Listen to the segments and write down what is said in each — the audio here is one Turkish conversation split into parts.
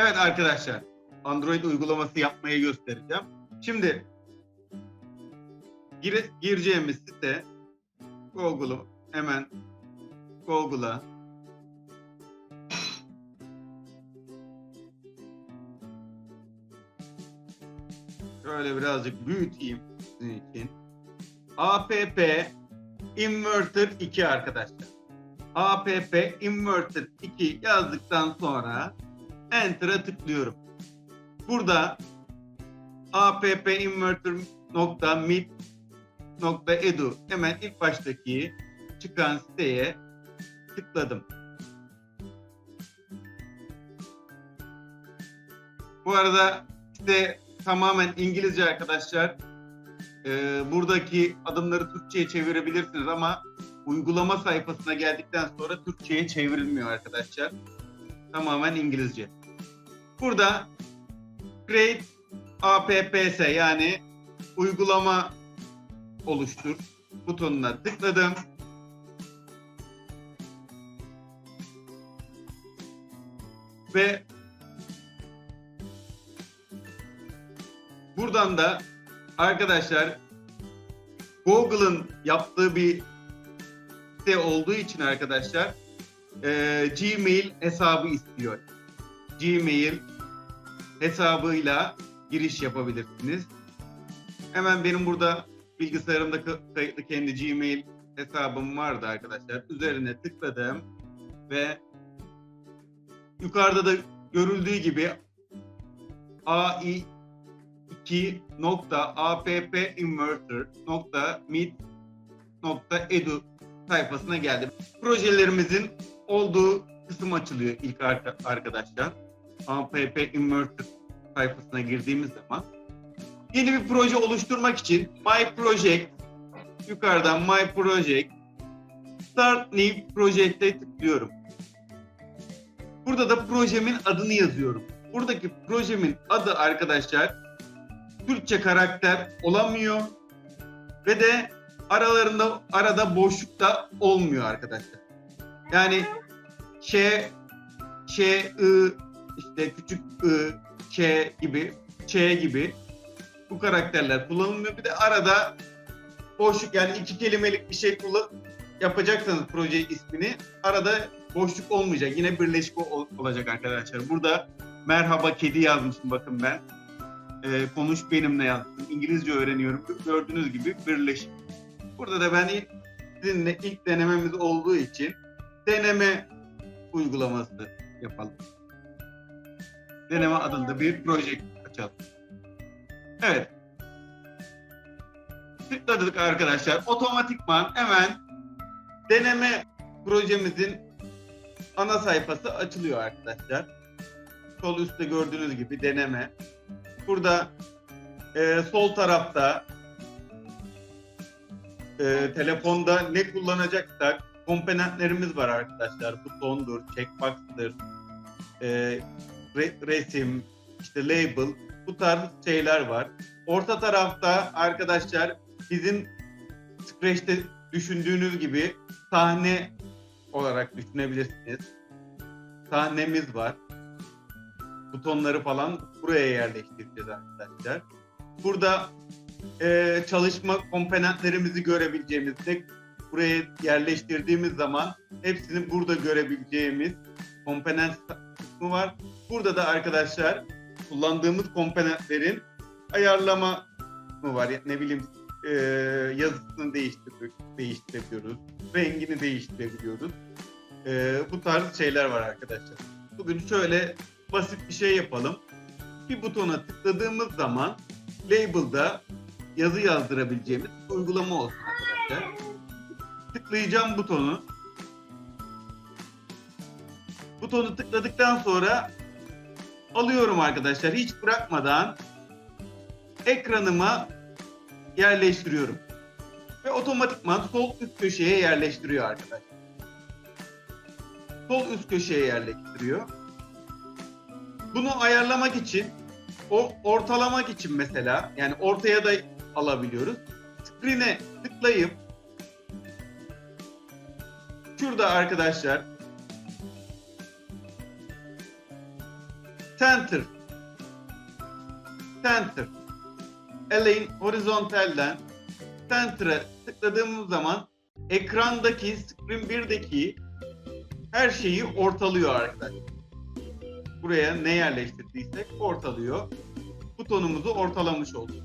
Evet arkadaşlar, Android uygulaması yapmayı göstereceğim. Şimdi gire- gireceğimiz site Google'u hemen Google'a şöyle birazcık büyüteyim sizin için. app inverter 2 arkadaşlar. app inverter 2 yazdıktan sonra enter'a tıklıyorum. Burada appinverter.mit.edu hemen ilk baştaki çıkan siteye tıkladım. Bu arada site tamamen İngilizce arkadaşlar. Ee, buradaki adımları Türkçe'ye çevirebilirsiniz ama uygulama sayfasına geldikten sonra Türkçe'ye çevrilmiyor arkadaşlar. Tamamen İngilizce. Burada create apps yani uygulama oluştur butonuna tıkladım. Ve buradan da arkadaşlar Google'ın yaptığı bir site olduğu için arkadaşlar e, Gmail hesabı istiyor. Gmail hesabıyla giriş yapabilirsiniz. Hemen benim burada bilgisayarımda kayıtlı kendi Gmail hesabım vardı arkadaşlar. Üzerine tıkladım ve yukarıda da görüldüğü gibi ai2.appinverter.meet.edu sayfasına geldim. Projelerimizin olduğu kısım açılıyor ilk arka- arkadaşlar. App inverter sayfasına girdiğimiz zaman yeni bir proje oluşturmak için My Project yukarıdan My Project Start New Project'e tıklıyorum. Burada da projemin adını yazıyorum. Buradaki projemin adı arkadaşlar Türkçe karakter olamıyor ve de aralarında arada boşluk da olmuyor arkadaşlar. Yani Ş, Ş, I, işte küçük I, Ç gibi, Ç gibi bu karakterler kullanılmıyor. Bir de arada boşluk yani iki kelimelik bir şey kullan yapacaksanız proje ismini arada boşluk olmayacak. Yine birleşik ol- olacak arkadaşlar. Burada merhaba kedi yazmışım bakın ben. Ee, konuş benimle yazdım. İngilizce öğreniyorum. Gördüğünüz gibi birleşik. Burada da ben ilk, sizinle ilk denememiz olduğu için deneme uygulaması yapalım. Deneme adında bir proje açalım. Evet. Tıkladık arkadaşlar. Otomatikman hemen deneme projemizin ana sayfası açılıyor arkadaşlar. Sol üstte gördüğünüz gibi deneme. Burada e, sol tarafta e, telefonda ne kullanacaksak komponentlerimiz var arkadaşlar. Butondur, checkbox'tır, e, re- resim, işte label bu tarz şeyler var. Orta tarafta arkadaşlar bizim Scratch'te düşündüğünüz gibi sahne olarak düşünebilirsiniz. Sahnemiz var. Butonları falan buraya yerleştireceğiz arkadaşlar. Burada e, çalışma komponentlerimizi görebileceğimiz tek buraya yerleştirdiğimiz zaman hepsini burada görebileceğimiz komponent kısmı var. Burada da arkadaşlar kullandığımız komponentlerin ayarlama mı var? Ne bileyim e, yazısını değiştir değiştirebiliyoruz. Rengini değiştirebiliyoruz. E, bu tarz şeyler var arkadaşlar. Bugün şöyle basit bir şey yapalım. Bir butona tıkladığımız zaman label'da yazı yazdırabileceğimiz uygulama olsun arkadaşlar. Tıklayacağım butonu. Butonu tıkladıktan sonra alıyorum arkadaşlar. Hiç bırakmadan ekranıma yerleştiriyorum. Ve otomatikman sol üst köşeye yerleştiriyor arkadaşlar. Sol üst köşeye yerleştiriyor. Bunu ayarlamak için, o ortalamak için mesela, yani ortaya da alabiliyoruz. Screen'e tıklayıp şurada arkadaşlar Center. Center. Align horizontalden Center'a tıkladığımız zaman ekrandaki Screen 1'deki her şeyi ortalıyor arkadaşlar. Buraya ne yerleştirdiysek ortalıyor. Butonumuzu ortalamış olduk.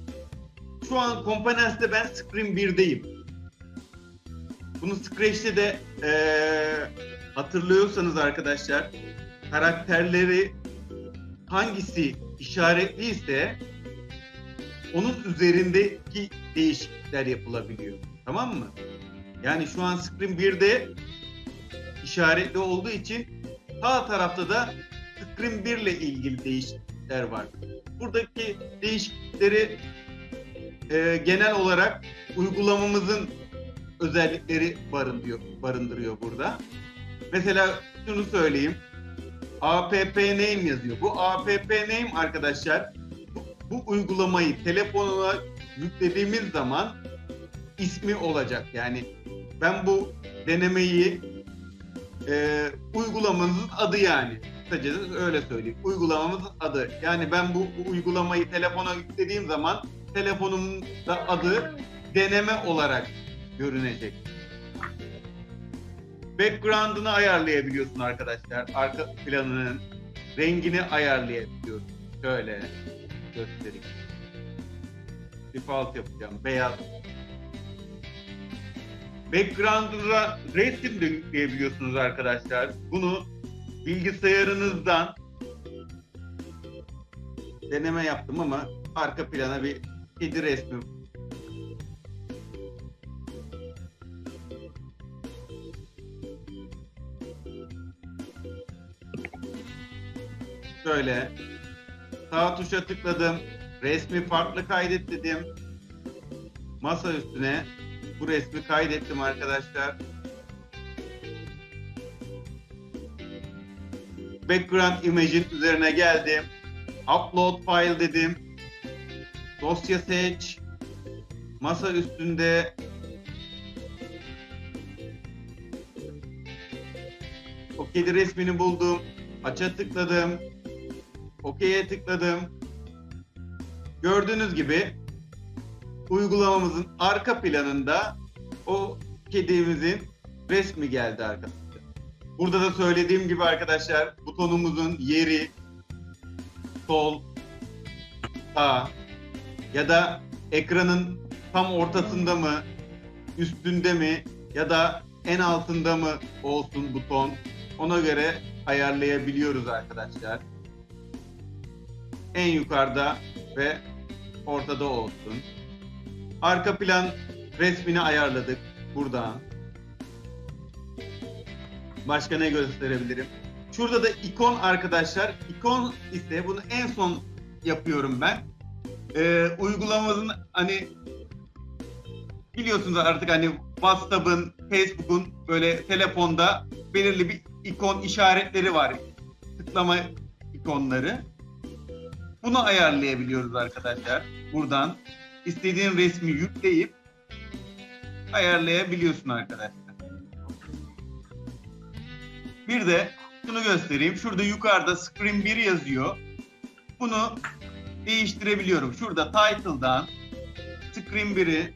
Şu an Components'te ben Screen 1'deyim. Bunu Scratch'te de eee, hatırlıyorsanız arkadaşlar karakterleri hangisi işaretliyse onun üzerindeki değişiklikler yapılabiliyor. Tamam mı? Yani şu an Screen 1'de işaretli olduğu için sağ tarafta da Screen 1 ile ilgili değişiklikler var. Buradaki değişiklikleri e, genel olarak uygulamamızın özellikleri barındırıyor, barındırıyor burada. Mesela şunu söyleyeyim. App name yazıyor. Bu app name arkadaşlar bu, bu uygulamayı telefonuna yüklediğimiz zaman ismi olacak. Yani ben bu denemeyi e, uygulamanızın adı yani. Kısacası öyle söyleyeyim. Uygulamamızın adı. Yani ben bu, bu uygulamayı telefona yüklediğim zaman telefonumun da adı deneme olarak görünecek. Background'ını ayarlayabiliyorsun arkadaşlar. Arka planının rengini ayarlayabiliyorsun. Şöyle göstereyim. Default yapacağım. Beyaz. Background'ına resim de yükleyebiliyorsunuz arkadaşlar. Bunu bilgisayarınızdan deneme yaptım ama arka plana bir kedi resmi Şöyle sağ tuşa tıkladım. Resmi farklı kaydet dedim. Masa üstüne bu resmi kaydettim arkadaşlar. Background image'in üzerine geldim. Upload file dedim. Dosya seç. Masa üstünde o kedi resmini buldum. Aça tıkladım. OK'ye tıkladım. Gördüğünüz gibi uygulamamızın arka planında o kedimizin resmi geldi arkadaşlar. Burada da söylediğim gibi arkadaşlar butonumuzun yeri sol, sağ ya da ekranın tam ortasında mı, üstünde mi ya da en altında mı olsun buton ona göre ayarlayabiliyoruz arkadaşlar. En yukarıda ve ortada olsun. Arka plan resmini ayarladık buradan. Başka ne gösterebilirim? Şurada da ikon arkadaşlar. İkon ise bunu en son yapıyorum ben. Ee, uygulamamızın hani biliyorsunuz artık hani WhatsApp'ın, Facebook'un böyle telefonda belirli bir ikon işaretleri var. Tıklama ikonları. Bunu ayarlayabiliyoruz arkadaşlar. Buradan istediğin resmi yükleyip ayarlayabiliyorsun arkadaşlar. Bir de şunu göstereyim. Şurada yukarıda Screen 1 yazıyor. Bunu değiştirebiliyorum. Şurada title'dan Screen 1'i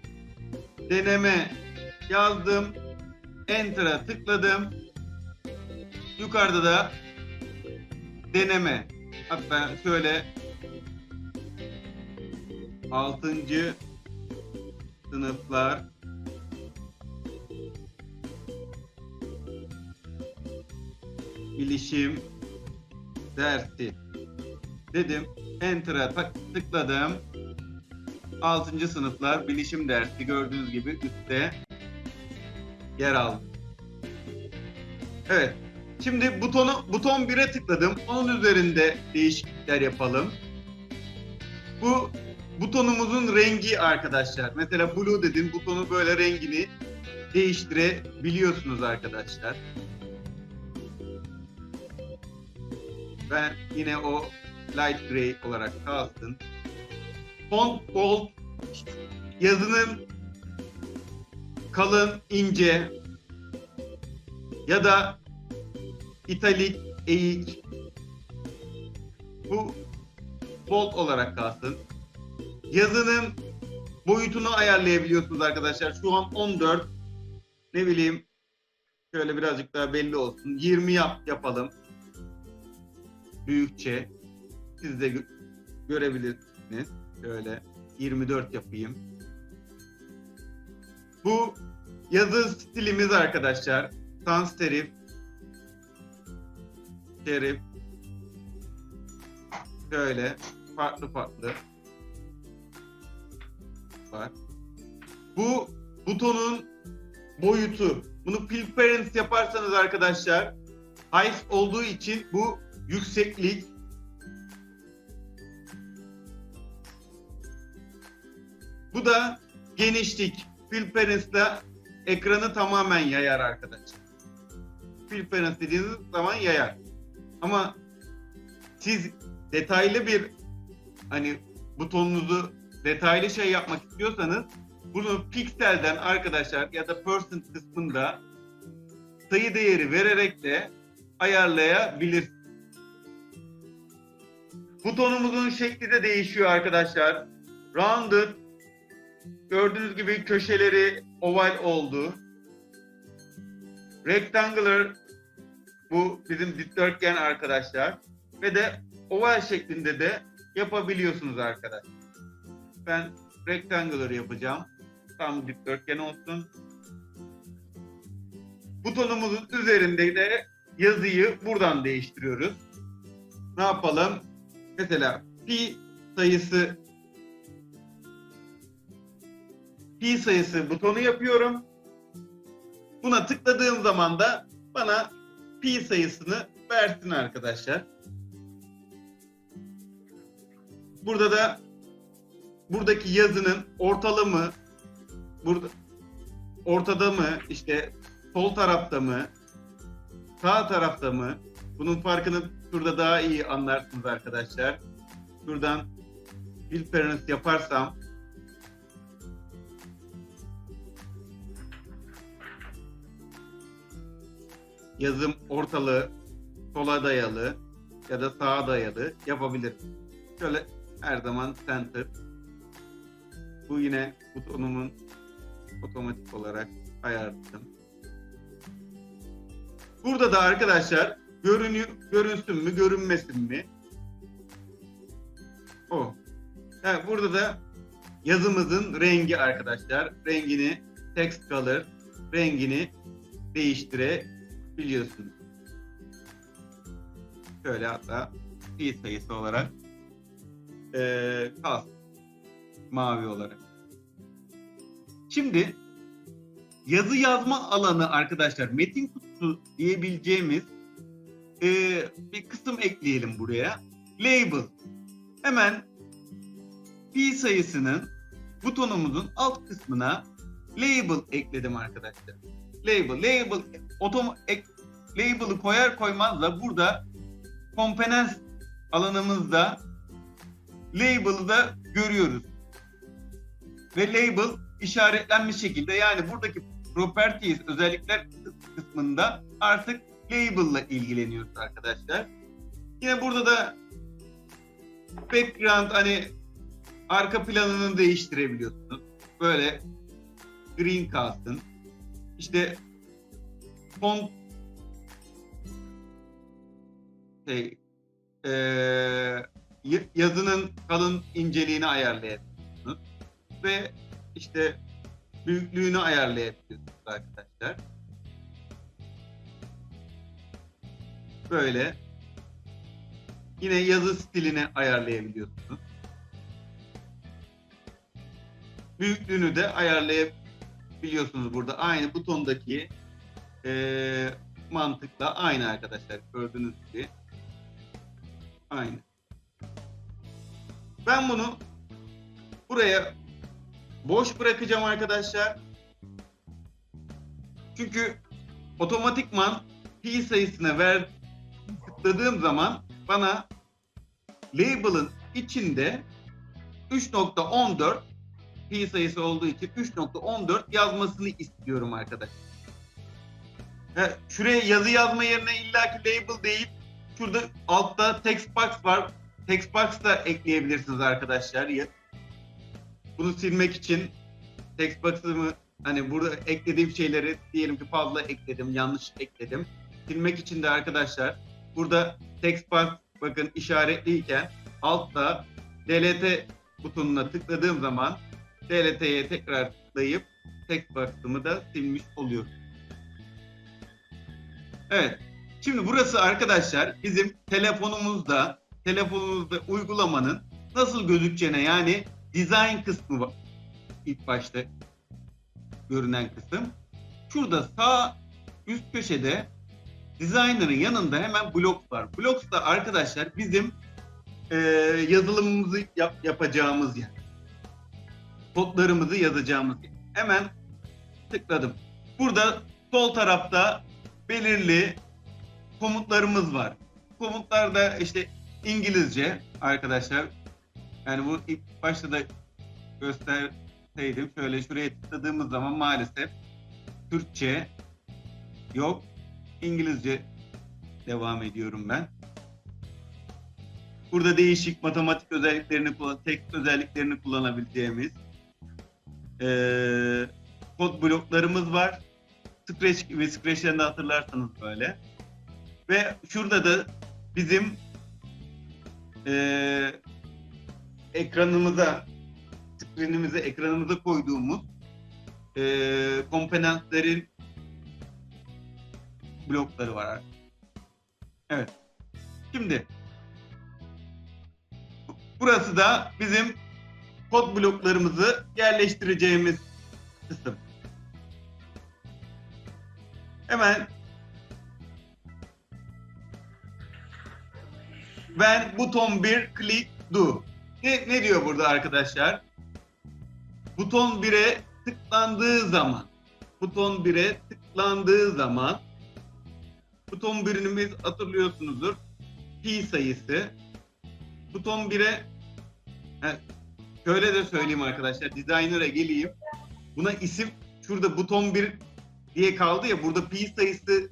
deneme yazdım. Enter'a tıkladım. Yukarıda da deneme. Hatta şöyle 6. sınıflar bilişim dersi dedim. Enter'a tıkladım. 6. sınıflar bilişim dersi gördüğünüz gibi üstte yer aldı. Evet. Şimdi butonu buton 1'e tıkladım. Onun üzerinde değişiklikler yapalım. Bu butonumuzun rengi arkadaşlar. Mesela blue dedim. Butonu böyle rengini değiştirebiliyorsunuz arkadaşlar. Ben yine o light gray olarak kalsın. Font bold yazının kalın, ince ya da italik, eğik Bu bold olarak kalsın. Yazının boyutunu ayarlayabiliyorsunuz arkadaşlar. Şu an 14. Ne bileyim şöyle birazcık daha belli olsun. 20 yap yapalım. Büyükçe. Siz de gö- görebilirsiniz. Şöyle 24 yapayım. Bu yazı stilimiz arkadaşlar. Sans serif. Serif. Şöyle farklı farklı var. Bu butonun boyutu. Bunu fill parents yaparsanız arkadaşlar height olduğu için bu yükseklik bu da genişlik. Fill parents'la ekranı tamamen yayar arkadaşlar. Fill parents dediğiniz zaman yayar. Ama siz detaylı bir hani butonunuzu detaylı şey yapmak istiyorsanız bunu pikselden arkadaşlar ya da person kısmında sayı değeri vererek de ayarlayabilirsiniz. Butonumuzun şekli de değişiyor arkadaşlar. Rounded gördüğünüz gibi köşeleri oval oldu. Rectangular bu bizim dikdörtgen arkadaşlar ve de oval şeklinde de yapabiliyorsunuz arkadaşlar. Ben rectangular yapacağım. Tam dikdörtgen olsun. Butonumuzun üzerinde de yazıyı buradan değiştiriyoruz. Ne yapalım? Mesela pi sayısı pi sayısı butonu yapıyorum. Buna tıkladığım zaman da bana pi sayısını versin arkadaşlar. Burada da buradaki yazının ortalımı burada ortada mı işte sol tarafta mı sağ tarafta mı bunun farkını şurada daha iyi anlarsınız arkadaşlar. Şuradan fill parents yaparsam yazım ortalığı sola dayalı ya da sağa dayalı yapabilirim. Şöyle her zaman center. Bu yine butonumun otomatik olarak ayarladım. Burada da arkadaşlar görünü, görünsün mü görünmesin mi? O. Ha, burada da yazımızın rengi arkadaşlar. Rengini text color rengini değiştirebiliyorsunuz. Şöyle hatta i sayısı olarak ee, kalsın. Mavi olarak. Şimdi yazı yazma alanı arkadaşlar metin kutusu diyebileceğimiz e, bir kısım ekleyelim buraya. Label. Hemen pi sayısının butonumuzun alt kısmına label ekledim arkadaşlar. Label. Label otom ek, label'ı koyar koymaz da burada komponent alanımızda label'ı da görüyoruz. Ve label işaretlenmiş şekilde yani buradaki properties özellikler kısmında artık label ile ilgileniyoruz arkadaşlar. Yine burada da background hani arka planını değiştirebiliyorsunuz. Böyle green kalsın. İşte font şey eee y- yazının kalın inceliğini ayarlayabiliyorsunuz. Ve işte büyüklüğünü ayarlayabiliyorsunuz arkadaşlar. Böyle yine yazı stilini ayarlayabiliyorsunuz. Büyüklüğünü de ayarlayabiliyorsunuz burada. Aynı butondaki eee, mantıkla aynı arkadaşlar. Gördüğünüz gibi. Aynı. Ben bunu buraya boş bırakacağım arkadaşlar. Çünkü otomatikman pi sayısına ver tıkladığım zaman bana label'ın içinde 3.14 pi sayısı olduğu için 3.14 yazmasını istiyorum arkadaşlar. Ha, şuraya yazı yazma yerine illaki label deyip şurada altta text box var. Textbox da ekleyebilirsiniz arkadaşlar. Bunu silmek için Textbox'ımı hani burada eklediğim şeyleri diyelim ki fazla ekledim, yanlış ekledim. Silmek için de arkadaşlar burada Textbox bakın işaretliyken altta delete butonuna tıkladığım zaman DLT'ye tekrar tıklayıp Textbox'ımı da silmiş oluyorum. Evet. Şimdi burası arkadaşlar bizim telefonumuzda telefonumuzda uygulamanın nasıl gözükeceğine yani design kısmı var. ilk başta görünen kısım. Şurada sağ üst köşede designer'ın yanında hemen blok var. Blok da arkadaşlar bizim e, yazılımımızı yap- yapacağımız yer. Kodlarımızı yazacağımız yer. Hemen tıkladım. Burada sol tarafta belirli komutlarımız var. Komutlar da işte İngilizce arkadaşlar. Yani bu ilk başta da gösterseydim. Şöyle şuraya tıkladığımız zaman maalesef Türkçe yok. İngilizce devam ediyorum ben. Burada değişik matematik özelliklerini kullan, text özelliklerini kullanabileceğimiz eee, kod bloklarımız var. Scratch gibi Scratch'ten hatırlarsanız böyle. Ve şurada da bizim eee ekranımıza, screenimize, ekranımıza koyduğumuz eee komponentlerin blokları var. Evet. Şimdi burası da bizim kod bloklarımızı yerleştireceğimiz kısım. Hemen ben buton 1 click do. Ne, ne diyor burada arkadaşlar? Buton 1'e tıklandığı zaman buton 1'e tıklandığı zaman buton birimimiz hatırlıyorsunuzdur. Pi sayısı. Buton 1'e he, şöyle de söyleyeyim arkadaşlar. Designer'a geleyim. Buna isim şurada buton 1 diye kaldı ya burada pi sayısı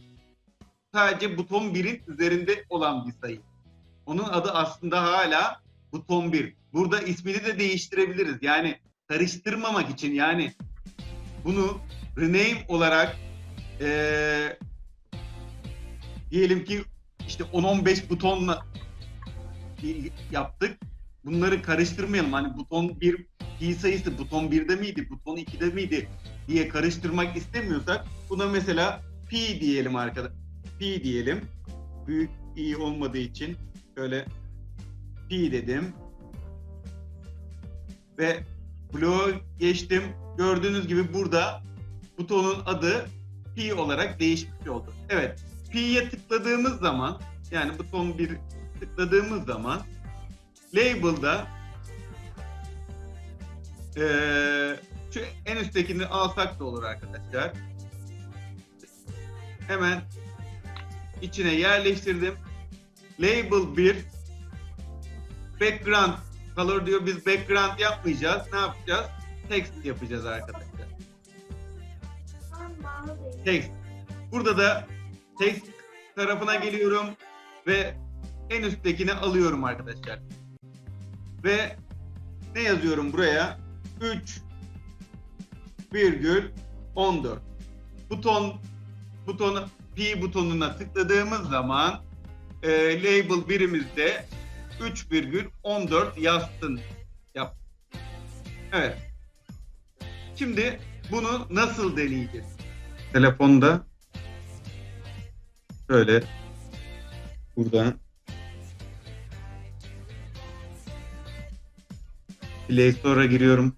sadece buton 1'in üzerinde olan bir sayı. Onun adı aslında hala buton 1. Burada ismini de değiştirebiliriz. Yani karıştırmamak için yani bunu rename olarak eee, diyelim ki işte 10-15 butonla yaptık. Bunları karıştırmayalım. Hani buton 1 pi sayısı buton 1'de miydi, buton 2'de miydi diye karıştırmak istemiyorsak buna mesela pi diyelim arkadaş. Pi diyelim. Büyük i olmadığı için şöyle pi dedim. Ve bloğu geçtim. Gördüğünüz gibi burada butonun adı pi olarak değişmiş oldu. Evet. Pi'ye tıkladığımız zaman yani buton bir tıkladığımız zaman label'da eee, şu en üsttekini alsak da olur arkadaşlar. Hemen içine yerleştirdim. Label 1 background color diyor. Biz background yapmayacağız. Ne yapacağız? Text yapacağız arkadaşlar. Text. Burada da text tarafına geliyorum ve en üsttekini alıyorum arkadaşlar. Ve ne yazıyorum buraya? 3 virgül 14. Buton butonu P butonuna tıkladığımız zaman e, label birimizde 3,14 yazsın yap. Evet. Şimdi bunu nasıl deneyeceğiz? Telefonda şöyle buradan Play Store'a giriyorum.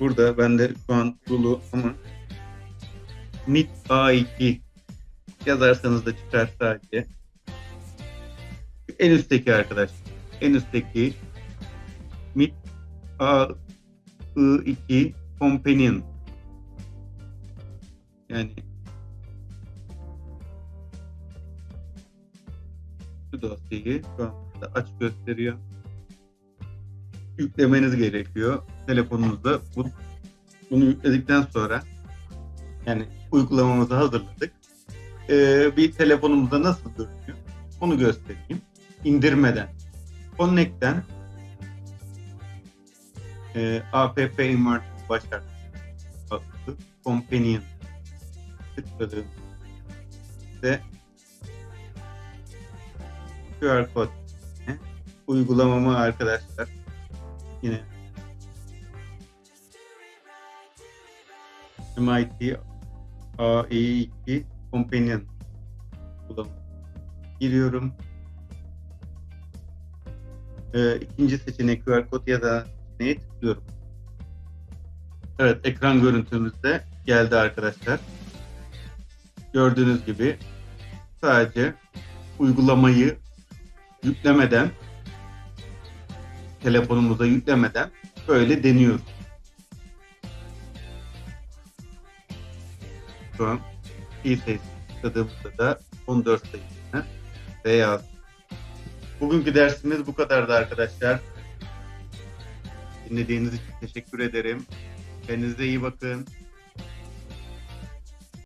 Burada bende şu an kurulu ama MIT A2 yazarsanız da çıkar sadece. En üstteki arkadaş. En üstteki MIT A2 Companion. Yani şu dosyayı şu anda aç gösteriyor. Yüklemeniz gerekiyor. Telefonunuzda bu, bunu yükledikten sonra yani uygulamamızı hazırladık. Ee, bir telefonumuzda nasıl görünüyor? Onu göstereyim. İndirmeden. Connect'ten e, app immersive başar adlı companion tıkladığım ve QR kod uygulamamı arkadaşlar yine MIT AE2 Companion giriyorum. Ee, ikinci seçenek QR kod ya da seçeneğe tıklıyorum. Evet ekran görüntümüz de geldi arkadaşlar. Gördüğünüz gibi sadece uygulamayı yüklemeden telefonumuza yüklemeden böyle deniyoruz. Şu an iyi sayısı tıkladığımızda da 14 sayısını beyaz. Bugünkü dersimiz bu kadardı arkadaşlar. Dinlediğiniz için teşekkür ederim. Kendinize iyi bakın.